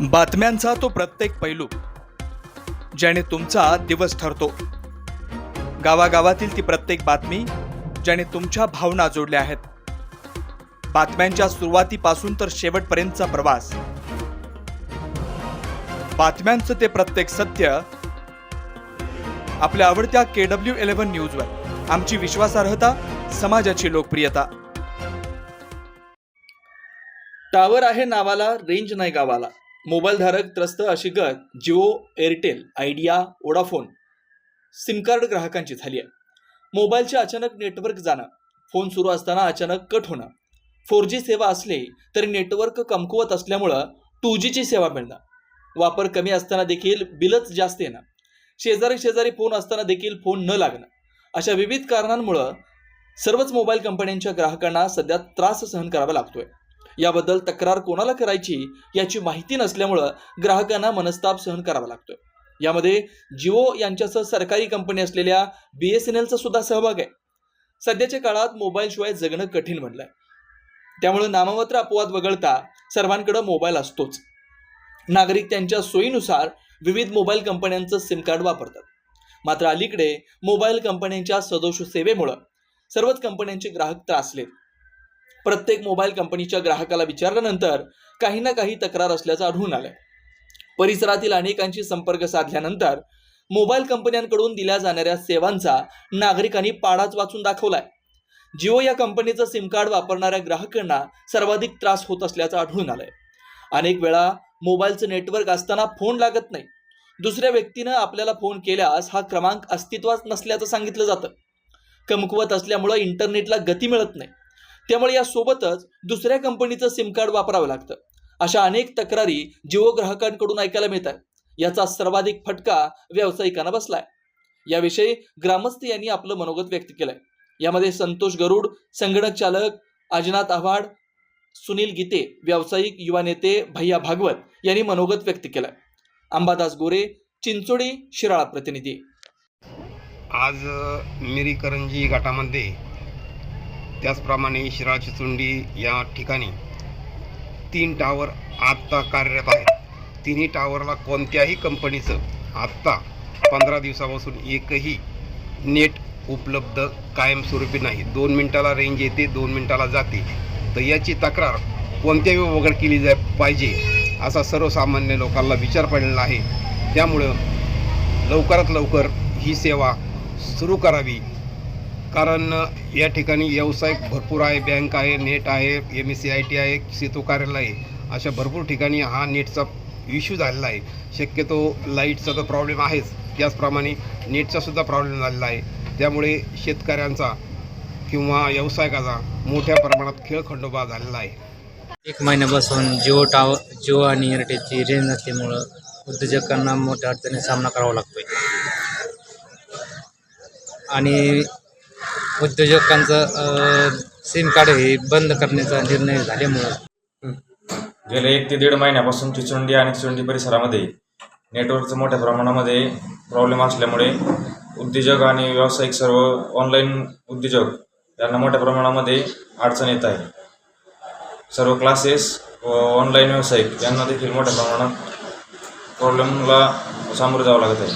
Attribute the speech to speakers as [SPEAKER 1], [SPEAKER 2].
[SPEAKER 1] बातम्यांचा तो प्रत्येक पैलू ज्याने तुमचा दिवस ठरतो. गावागावातील ती प्रत्येक बातमी ज्याने तुमच्या भावना जोडल्या आहेत. बातम्यांच्या सुरुवातीपासून तर शेवटपर्यंतचा प्रवास. बातम्यांचं ते प्रत्येक सत्य आपल्या आवडत्या के डब्ल्यू इलेव्हन न्यूजवर. आमची विश्वासार्हता समाजाची लोकप्रियता. टावर आहे नावाला रेंज नाही गावाला. मोबाईलधारक त्रस्त अशी गत Jio Airtel Idea Vodafone SIM card ग्राहकांची झाली आहे. मोबाईलचे अचानक नेटवर्क जाणं फोन सुरू असताना अचानक कट होणं फोर जी सेवा असली तरी नेटवर्क कमकुवत असल्यामुळं टू जीची सेवा मिळणं वापर कमी असताना देखील बिलच जास्त येणं शेजारी शेजारी फोन असताना देखील फोन न लागणं अशा विविध कारणांमुळं सर्वच मोबाईल कंपन्यांच्या ग्राहकांना सध्या त्रास सहन करावा लागतोय. याबद्दल तक्रार कोणाला करायची याची माहिती नसल्यामुळं ग्राहकांना मनस्ताप सहन करावा लागतोय. यामध्ये जिओ यांच्यासह सरकारी कंपनी असलेल्या बी एस एन एलचा सुद्धा सहभाग आहे. सध्याच्या काळात मोबाईलशिवाय जगणं कठीण बनलंय. त्यामुळे नाममात्र अपवाद वगळता सर्वांकडे मोबाईल असतोच. नागरिक त्यांच्या सोयीनुसार विविध मोबाईल कंपन्यांचं सिम कार्ड वापरतात. मात्र अलीकडे मोबाईल कंपन्यांच्या सदोष सेवेमुळं सर्वच कंपन्यांचे ग्राहक त्रासलेत. प्रत्येक मोबाईल कंपनीच्या ग्राहकाला विचारल्यानंतर काही ना काही तक्रार असल्याचं आढळून आलंय. परिसरातील अनेकांशी संपर्क साधल्यानंतर मोबाईल कंपन्यांकडून दिल्या जाणाऱ्या सेवांचा नागरिकांनी पाडाच वाचून दाखवलाय. जिओ या कंपनीचं सिम कार्ड वापरणाऱ्या ग्राहकांना सर्वाधिक त्रास होत असल्याचं आढळून आलंय. अनेक वेळा मोबाईलचं नेटवर्क असताना फोन लागत नाही. दुसऱ्या व्यक्तीनं आपल्याला फोन केल्यास हा क्रमांक अस्तित्वात नसल्याचं सांगितलं जातं. कमकुवत असल्यामुळं इंटरनेटला गती मिळत नाही. त्यामुळे यासोबतच दुसऱ्या कंपनीचं सिम कार्ड वापरावं लागतं. अशा अनेक तक्रारी जिओ ग्राहकांकडून ऐकायला मिळतात. याचा सर्वाधिक फटका व्यावसायिकांना बसलाय. याविषयी ग्रामस्थ यांनी आपलं मनोगत व्यक्त केलंय. यामध्ये संतोष गरुड संगणक चालक अजनाथ आव्हाड सुनील गीते व्यावसायिक युवा नेते भैया भागवत यांनी मनोगत व्यक्त केलंय. अंबादास गोरे चिंचोडी शिराळा प्रतिनिधी.
[SPEAKER 2] आज मिरी करंजी त्याचप्रमाणे शिराळ चिचुंडी या ठिकाणी तीन टावर आत्ता कार्यरत आहेत. तिन्ही टावरला कोणत्याही कंपनीचं आत्ता पंधरा दिवसापासून एकही नेट उपलब्ध कायमस्वरूपी नाही. दोन मिनटाला रेंज येते दोन मिनटाला जाते. तर याची तक्रार कोणत्याही वगैरे केली जाय पाहिजे असा सर्वसामान्य लोकांना विचार पडलेला आहे. त्यामुळं लवकरात लवकर ही सेवा सुरू करावी. कारण या ठिकाणी व्यवसाय भरपूर आहे बँक आहे नेट आहे M S C I T आहे सेतू कार्यालय आहे. अशा भरपूर ठिकाणी हा नेटचा इश्यू झालेला आहे. शक्यतो लाईटचा तर प्रॉब्लेम आहेच. त्याचप्रमाणे नेटचा सुद्धा प्रॉब्लेम झालेला आहे. त्यामुळे शेतकऱ्यांचा किंवा व्यावसायिकाचा मोठ्या प्रमाणात खेळखंडोबा झालेला आहे.
[SPEAKER 3] एक महिन्यापासून जिओ टावर जिओ आणि एअरटेलची रेंज नसल्यामुळं उद्योजकांना मोठ्या अडचणीचा सामना करावा लागतोय. आणि उद्योजकांचं सिम कार्ड हे बंद करण्याचा निर्णय झाल्यामुळं.
[SPEAKER 4] गेल्या एक ते दीड महिन्यापासून चिचोंडी आणि चिचोंडी परिसरामध्ये नेटवर्कचं मोठ्या प्रमाणामध्ये प्रॉब्लेम असल्यामुळे उद्योजक आणि व्यावसायिक सर्व ऑनलाईन उद्योजक यांना मोठ्या प्रमाणामध्ये अडचण येत आहे. सर्व क्लासेस व ऑनलाईन व्यावसायिक यांना देखील मोठ्या प्रमाणात प्रॉब्लेमला सामोरं जावं लागत आहे.